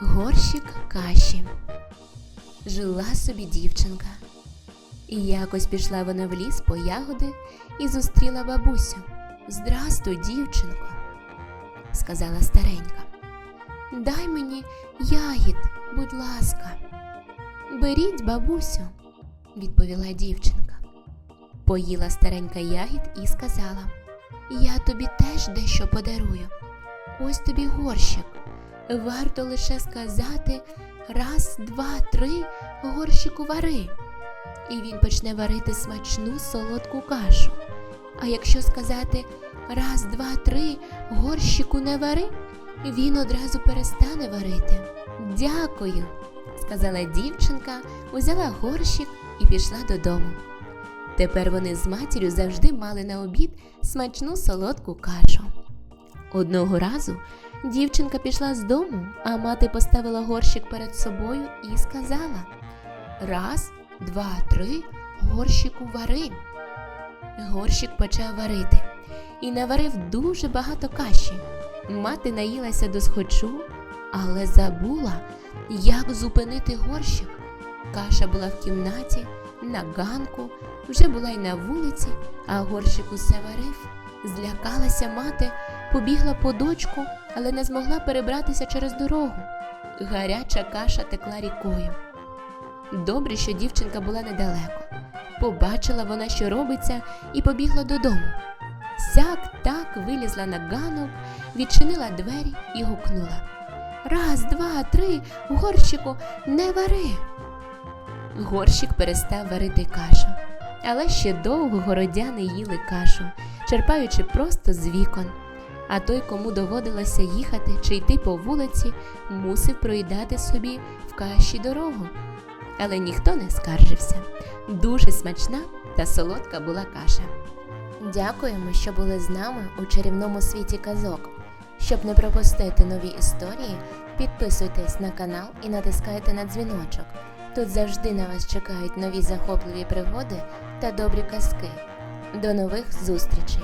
Горщик каші. Жила собі дівчинка. І якось пішла вона в ліс по ягоди і зустріла бабусю. Здрастуй, дівчинко, сказала старенька. Дай мені ягід, будь ласка. Беріть, бабусю, відповіла дівчинка. Поїла старенька ягід і сказала: Я тобі теж дещо подарую. Ось тобі горщик. Варто лише сказати раз, два, три, горщику вари. І він почне варити смачну солодку кашу. А якщо сказати раз, два, три, горщику не вари, він одразу перестане варити. Дякую, сказала дівчинка, узяла горщик і пішла додому. Тепер вони з матір'ю завжди мали на обід смачну солодку кашу. Одного разу дівчинка пішла з дому, а мати поставила горщик перед собою і сказала: Раз, два, три, горщику вари. Горщик почав варити і наварив дуже багато каші. Мати наїлася до схочу, але забула, як зупинити горщик. Каша була в кімнаті, на ганку, вже була й на вулиці, а горщик усе варив. Злякалася мати, побігла по дочку, але не змогла перебратися через дорогу. Гаряча каша текла рікою. Добре, що дівчинка була недалеко. Побачила вона, що робиться, і побігла додому. Сяк так вилізла на ганок, відчинила двері і гукнула. Раз, два, три, горщику, не вари. Горщик перестав варити кашу, але ще довго городяни їли кашу, черпаючи просто з вікон. А той, кому доводилося їхати чи йти по вулиці, мусив проїдати собі в каші дорогу. Але ніхто не скаржився. Дуже смачна та солодка була каша. Дякуємо, що були з нами у чарівному світі казок. Щоб не пропустити нові історії, підписуйтесь на канал і натискайте на дзвіночок. Тут завжди на вас чекають нові захопливі пригоди та добрі казки. До нових зустрічей!